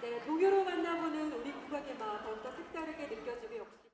네, 동요로 만나보는 우리 국악의 맛 더욱더 색다르게 느껴지고 역시